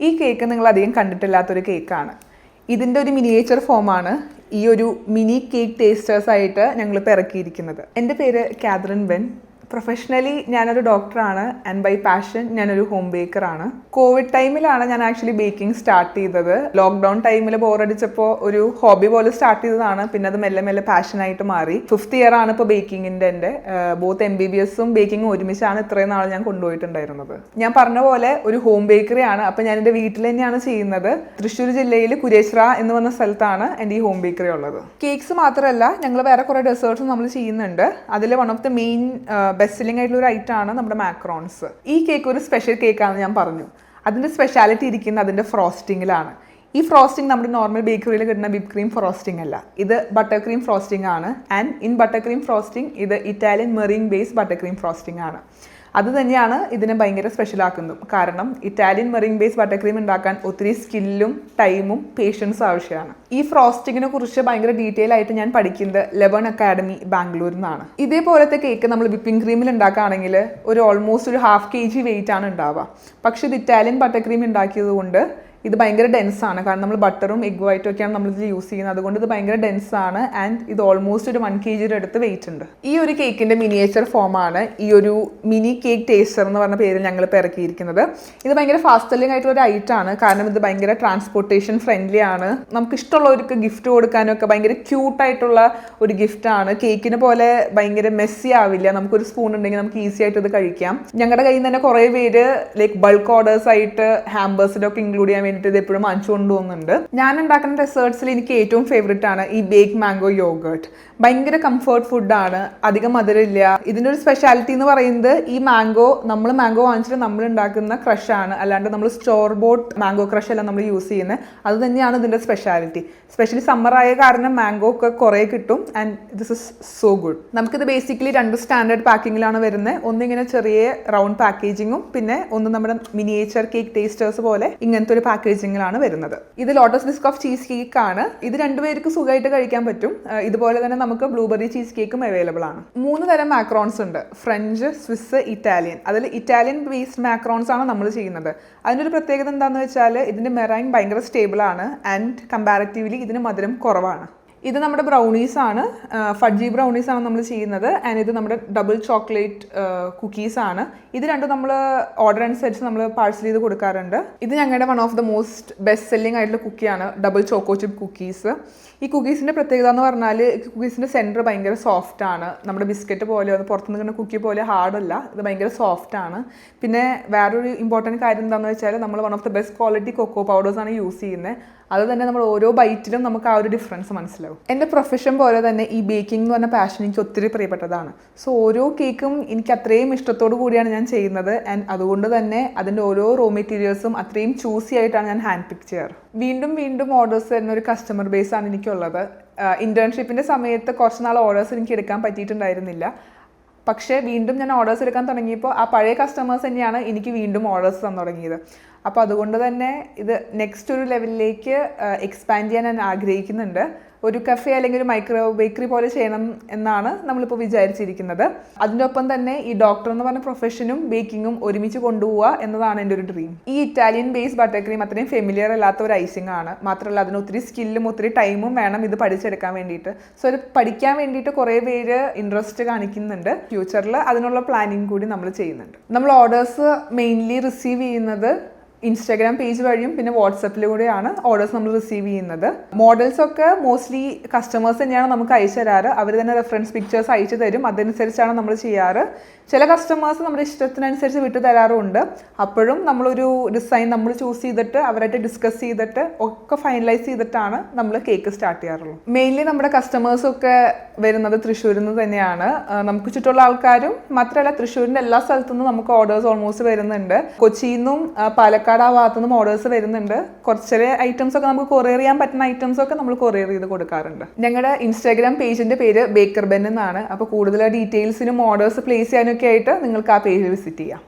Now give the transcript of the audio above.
ഈ കേക്ക് നിങ്ങൾ അധികം കണ്ടിട്ടില്ലാത്തൊരു കേക്കാണ് ഇതിന്റെ ഒരു മിനിയേച്ചർ ഫോമാണ് ഈ ഒരു മിനി കേക്ക് ടേസ്റ്റേഴ്സായിട്ട് ഞങ്ങളിപ്പോൾ ഇറക്കിയിരിക്കുന്നത്. എന്റെ പേര് കാതറിൻ ബെൻ പ്രൊഫഷണലി ഞാനൊരു ഡോക്ടറാണ് ആൻഡ് ബൈ പാഷൻ ഞാനൊരു ഹോം ബേക്കറാണ് കോവിഡ് ടൈമിലാണ് ഞാൻ ആക്ച്വലി ബേക്കിംഗ് സ്റ്റാർട്ട് ചെയ്തത്. ലോക്ക്ഡൗൺ ടൈമിൽ ബോറടിച്ചപ്പോൾ ഒരു ഹോബി പോലെ സ്റ്റാർട്ട് ചെയ്തതാണ്. പിന്നെ അത് മെല്ലെ മെല്ലെ പാഷനായിട്ട് മാറി. ഫിഫ്ത്ത് ഇയർ ആണ് ഇപ്പോൾ ബേക്കിങ്ങിന്റെ എന്റെ ബോത്ത് എം ബി ബി എസും ബേക്കിങ്ങും ഒരുമിച്ചാണ് ഇത്രയും നാൾ ഞാൻ കൊണ്ടുപോയിട്ടുണ്ടായിരുന്നത്. ഞാൻ പറഞ്ഞ പോലെ ഒരു ഹോം ബേക്കറിയാണ് അപ്പം ഞാൻ എന്റെ വീട്ടിൽ തന്നെയാണ് ചെയ്യുന്നത്. തൃശ്ശൂർ ജില്ലയിൽ കുരേശ്ര എന്ന് പറഞ്ഞ സ്ഥലത്താണ് എന്റെ ഈ ഹോം ബേക്കറി ഉള്ളത്. കേക്ക്സ് മാത്രമല്ല ഞങ്ങൾ വേറെ കുറേ ഡെസേർട്ട്സ് നമ്മൾ ചെയ്യുന്നുണ്ട്. അതിൽ one of the main best selling ആയിട്ടുള്ള ഒരു ആണ് നമ്മുടെ മാക്രോൺസ് ഈ കേക്ക് ഒരു സ്പെഷ്യൽ കേക്കാണെന്ന് ഞാൻ പറഞ്ഞു. അതിന്റെ സ്പെഷ്യാലിറ്റി ഇരിക്കുന്നത് അതിന്റെ ഫ്രോസ്റ്റിങ്ങിലാണ് ഈ ഫ്രോസ്റ്റിംഗ് നമ്മുടെ നോർമൽ ബേക്കറിയിൽ കിട്ടുന്ന വിപ്പ് ക്രീം ഫ്രോസ്റ്റിംഗ് അല്ല. ഇത് ബട്ടർ ക്രീം ഫ്രോസ്റ്റിംഗ് ആണ്. And in butter cream frosting ഇത് Italian meringue base butter cream frosting ആണ്. അത് തന്നെയാണ് ഇതിനെ ഭയങ്കര ആക്കുന്നതും. കാരണം ഇറ്റാലിയൻ മെറിങ് ബേസ് ബട്ടർക്രീം ഉണ്ടാക്കാൻ ഒത്തിരി സ്കില്ലും ടൈമും പേഷ്യൻസും ആവശ്യമാണ്. ഈ ഫ്രോസ്റ്റിങ്ങിനെ കുറിച്ച് ഭയങ്കര ഡീറ്റെയിൽ ആയിട്ട് ഞാൻ പഠിക്കുന്നത് ലെവൺ അക്കാഡമി ബാംഗ്ലൂരിൽ നിന്നാണ്. ഇതേപോലത്തെ കേക്ക് നമ്മൾ വിപ്പിംഗ് ക്രീമിൽ ഉണ്ടാക്കുകയാണെങ്കിൽ ഒരു ഓൾമോസ്റ്റ് ഒരു ഹാഫ് കെ ജി വെയിറ്റ് ആണ് ഉണ്ടാവുക. പക്ഷേ ഇത് ഇറ്റാലിയൻ ബട്ടർ ക്രീം ഉണ്ടാക്കിയത് കൊണ്ട് ഇത് ഭയങ്കര ഡെൻസ് ആണ്. കാരണം നമ്മൾ ബട്ടറും എഗ് വൈറ്റും ഒക്കെയാണ് നമ്മൾ ഇത് യൂസ് ചെയ്യുന്നത്. അതുകൊണ്ട് ഇത് ഭയങ്കര ഡെൻസ് ആണ് ആൻഡ് ഇത് ഓൾമോസ്റ്റ് ഒരു വൺ കെ ജിയുടെ അടുത്ത് വെയിറ്റ് ഉണ്ട്. ഈ ഒരു കേക്കിന്റെ മിനിയേച്ചർ ഫോമാണ് ഈ ഒരു മിനി കേക്ക് ടേസ്റ്റർ എന്ന് പറഞ്ഞ പേരിൽ ഞങ്ങൾ ഇപ്പോൾ ഇറക്കിയിരിക്കുന്നത്. ഇത് ഭയങ്കര ഫാസ്റ്റ് സെല്ലിംഗ് ആയിട്ടുള്ള ഒരു ഐറ്റം ആണ്. കാരണം ഇത് ഭയങ്കര ട്രാൻസ്പോർട്ടേഷൻ ഫ്രണ്ട്ലി ആണ്. നമുക്ക് ഇഷ്ടമുള്ളവർക്ക് ഗിഫ്റ്റ് കൊടുക്കാനൊക്കെ ഭയങ്കര ക്യൂട്ട് ആയിട്ടുള്ള ഒരു ഗിഫ്റ്റ് ആണ്. കേക്കിന് പോലെ ഭയങ്കര മെസ്സി ആവില്ല. നമുക്കൊരു സ്പൂൺ ഉണ്ടെങ്കിൽ നമുക്ക് ഈസി ആയിട്ട് ഇത് കഴിക്കാം. ഞങ്ങളുടെ കയ്യിൽ നിന്ന് തന്നെ കുറേ പേര് ലൈക്ക് ബൾക്ക് ഓർഡേഴ്സ് ആയിട്ട് ഹാമ്പേഴ്സിലൊക്കെ ഇൻക്ലൂഡ് ചെയ്യാൻ വേണ്ടിയിട്ട് ഇത് എപ്പോഴും വാങ്ങിച്ചു കൊണ്ടുപോകുന്നുണ്ട്. ഞാൻ ഉണ്ടാക്കുന്ന ഡെസേർട്സിൽ എനിക്ക് ഏറ്റവും ഫേവറേറ്റ് ആണ് ഈ ബേക്ക് മാംഗോ യോഗേർട്ട് ഭയങ്കര കംഫർട്ട് ഫുഡാണ് അധികം മധുരമില്ല. ഇതിന്റെ ഒരു സ്പെഷ്യാലിറ്റി എന്ന് പറയുന്നത് ഈ മാംഗോ നമ്മൾ മാംഗോ വാങ്ങിച്ചിട്ട് നമ്മൾ ഉണ്ടാക്കുന്ന ക്രഷ് ആണ്. അല്ലാണ്ട് നമ്മൾ സ്റ്റോർ ബോട്ട് മാംഗോ ക്രഷ് അല്ല നമ്മൾ യൂസ് ചെയ്യുന്നത്. അത് തന്നെയാണ് ഇതിന്റെ സ്പെഷ്യാലിറ്റി സ്പെഷ്യലി സമ്മർ ആയ കാരണം മാംഗോ ഒക്കെ കുറേ കിട്ടും. And this is so good നമുക്കിത് ബേസിക്കലി രണ്ട് സ്റ്റാൻഡേർഡ് പാക്കിങ്ങിലാണ് വരുന്നത്. ഒന്നിങ്ങനെ ചെറിയ റൗണ്ട് പാക്കേജിങ്ങും പിന്നെ ഒന്ന് നമ്മുടെ മിനിയേച്ചർ കേക്ക് ടേസ്റ്റേഴ്സ് പോലെ ഇങ്ങനത്തെ ഒരു പാക്കേജിങ്ങിലാണ് വരുന്നത്. ഇത് Lotus Biscoff cheese cake ആണ്. ഇത് രണ്ടുപേർക്ക് സുഖമായിട്ട് കഴിക്കാൻ പറ്റും. ഇതുപോലെ തന്നെ നമുക്ക് ബ്ലൂബെറി ചീസ് കേക്കും അവൈലബിൾ ആണ്. മൂന്ന് തരം മാക്രോൺസ് ഉണ്ട്. ഫ്രഞ്ച് സ്വിസ് ഇറ്റാലിയൻ അതിൽ ഇറ്റാലിയൻ ബേസ്ഡ് മാക്രോൺസ് ആണ് നമ്മൾ ചെയ്യുന്നത്. അതിന്റെ ഒരു പ്രത്യേകത എന്താണെന്ന് വെച്ചാൽ ഇതിന്റെ മെറൈൻ ഭയങ്കര സ്റ്റേബിൾ ആണ് ആൻഡ് കമ്പാരറ്റീവ്ലി ഇതിന് മധുരം കുറവാണ്. ഇത് നമ്മുടെ ബ്രൗണീസ് ആണ്. ഫഡ്ജി ബ്രൗണീസ് ആണ് നമ്മൾ ചെയ്യുന്നത്. ആൻഡ് ഇത് നമ്മുടെ ഡബിൾ ചോക്ലേറ്റ് കുക്കീസ് ആണ്. ഇത് രണ്ടും നമ്മൾ ഓർഡർ അനുസരിച്ച് നമ്മൾ പാഴ്സൽ ചെയ്ത് കൊടുക്കാറുണ്ട്. ഇത് ഞങ്ങളുടെ one of the most best selling ആയിട്ടുള്ള കുക്കിയാണ് ഡബിൾ ചോക്കോ ചിപ്പ് കുക്കീസ് ഈ കുക്കീസിന്റെ പ്രത്യേകത എന്ന് പറഞ്ഞാൽ കുക്കീസിന്റെ സെന്റർ ഭയങ്കര സോഫ്റ്റ് ആണ്. നമ്മുടെ ബിസ്ക്കറ്റ് പോലെ പുറത്തുനിന്ന് കിട്ടുന്ന കുക്കി പോലെ ഹാർഡല്ല ഇത് ഭയങ്കര സോഫ്റ്റ് ആണ്. പിന്നെ വേറൊരു ഇമ്പോർട്ടന്റ് കാര്യം എന്താണെന്ന് വെച്ചാൽ നമ്മൾ one of the best quality cocoa പൗഡേഴ്സാണ് use ചെയ്യുന്നത് അത് തന്നെ നമ്മൾ ഓരോ ബൈറ്റിലും നമുക്ക് ആ ഒരു ഡിഫറൻസ് മനസ്സിലാവും. എന്റെ പ്രൊഫഷൻ പോലെ തന്നെ ഈ ബേക്കിംഗ് എന്ന് പറഞ്ഞ പാഷൻ എനിക്ക് ഒത്തിരി പ്രിയപ്പെട്ടതാണ്. സോ ഓരോ കേക്കും എനിക്ക് അത്രയും ഇഷ്ടത്തോടു കൂടിയാണ് ഞാൻ ചെയ്യുന്നത്. ആൻഡ് അതുകൊണ്ട് തന്നെ അതിന്റെ ഓരോ റോ മെറ്റീരിയൽസും അത്രയും ചൂസി ആയിട്ടാണ് ഞാൻ ഹാൻഡ് പിക്ക് ചെയ്യാറ്. വീണ്ടും വീണ്ടും ഓർഡേഴ്സ് തരുന്ന ഒരു കസ്റ്റമർ ബേസ് ആണ് എനിക്കുള്ളത്. ഇന്റേൺഷിപ്പിന്റെ സമയത്ത് കുറച്ച് നാൾ ഓർഡേഴ്സ് എനിക്ക് എടുക്കാൻ പറ്റിയിട്ടുണ്ടായിരുന്നില്ല. പക്ഷേ വീണ്ടും ഞാൻ ഓർഡേഴ്സ് എടുക്കാൻ തുടങ്ങിയപ്പോൾ ആ പഴയ കസ്റ്റമേഴ്സ് തന്നെയാണ് എനിക്ക് വീണ്ടും ഓർഡേഴ്സ് തന്നു തുടങ്ങിയത്. അപ്പോൾ അതുകൊണ്ട് തന്നെ ഇത് നെക്സ്റ്റ് ഒരു ലെവലിലേക്ക് എക്സ്പാൻഡ് ചെയ്യാൻ ഞാൻ ആഗ്രഹിക്കുന്നുണ്ട്. ഒരു കഫേ അല്ലെങ്കിൽ ഒരു മൈക്രോ ബേക്കറി പോലെ ചെയ്യണം എന്നാണ് നമ്മളിപ്പോൾ വിചാരിച്ചിരിക്കുന്നത്. അതിനൊപ്പം തന്നെ ഈ ഡോക്ടർ എന്ന് പറഞ്ഞ പ്രൊഫഷനും ബേക്കിങ്ങും ഒരുമിച്ച് കൊണ്ടുപോവുക എന്നതാണ് എന്റെ ഒരു ഡ്രീം ഈ ഇറ്റാലിയൻ ബേസ് ബട്ടർ ക്രീം അത്രയും ഫെമിലിയർ അല്ലാത്ത ഒരു ഐസിംഗ് ആണ്. മാത്രമല്ല അതിന് ഒത്തിരി സ്കില്ലും ഒത്തിരി ടൈമും വേണം ഇത് പഠിച്ചെടുക്കാൻ വേണ്ടിയിട്ട്. സോ ഇത് പഠിക്കാൻ വേണ്ടിയിട്ട് കുറേ പേര് ഇൻട്രസ്റ്റ് കാണിക്കുന്നുണ്ട്. ഫ്യൂച്ചറിൽ അതിനുള്ള പ്ലാനിങ് കൂടി നമ്മൾ ചെയ്യുന്നുണ്ട്. നമ്മൾ ഓർഡേഴ്സ് മെയിൻലി റിസീവ് ചെയ്യുന്നത് ഇൻസ്റ്റാഗ്രാം പേജ് വഴിയും പിന്നെ വാട്സപ്പിലൂടെയാണ് ഓർഡേഴ്സ് നമ്മൾ റിസീവ് ചെയ്യുന്നത്. മോഡൽസ് ഒക്കെ മോസ്റ്റ്ലി കസ്റ്റമേഴ്സ് തന്നെയാണ് നമുക്ക് അയച്ചു തരാറ്. അവർ തന്നെ റെഫറൻസ് പിക്ചേഴ്സ് അയച്ചു തരും. അതനുസരിച്ചാണ് നമ്മൾ ചെയ്യാറ്. ചില കസ്റ്റമേഴ്സ് നമ്മുടെ ഇഷ്ടത്തിനനുസരിച്ച് വിട്ടു തരാറുണ്ട്. അപ്പോഴും നമ്മളൊരു ഡിസൈൻ നമ്മൾ ചൂസ് ചെയ്തിട്ട് അവരായിട്ട് ഡിസ്കസ് ചെയ്തിട്ട് ഒക്കെ ഫൈനലൈസ് ചെയ്തിട്ടാണ് നമ്മൾ കേക്ക് സ്റ്റാർട്ട് ചെയ്യാറുള്ളത് മെയിൻലി നമ്മുടെ കസ്റ്റമേഴ്സൊക്കെ വരുന്നത് തൃശ്ശൂരിൽ നിന്ന് തന്നെയാണ്. നമുക്ക് ചുറ്റുള്ള ആൾക്കാരും മാത്രമല്ല തൃശ്ശൂരിന്റെ എല്ലാ സ്ഥലത്തു നിന്നും നമുക്ക് ഓർഡേഴ്സ് ഓൾമോസ്റ്റ് വരുന്നുണ്ട്. കൊച്ചിയിൽ നിന്നും ആ, പാലക്കാട് ആ ഭാഗത്തു നിന്നും ഓർഡേഴ്സ് വരുന്നുണ്ട്. കുറച്ച് ഐറ്റംസ് ഒക്കെ നമുക്ക് കൊറിയർ ചെയ്യാൻ പറ്റുന്ന ഐറ്റംസ് ഒക്കെ നമ്മൾ കൊറിയർ ചെയ്ത് കൊടുക്കാറുണ്ട്. ഞങ്ങളുടെ ഇൻസ്റ്റാഗ്രാം പേജിന്റെ പേര് ബേക്കർ ബെൻ എന്നാണ്. അപ്പോൾ കൂടുതൽ ഡീറ്റെയിൽസിനും ഓർഡേഴ്സ് പ്ലേസ് ചെയ്യാനൊക്കെ ആയിട്ട് നിങ്ങൾക്ക് ആ പേജ് വിസിറ്റ് ചെയ്യാം.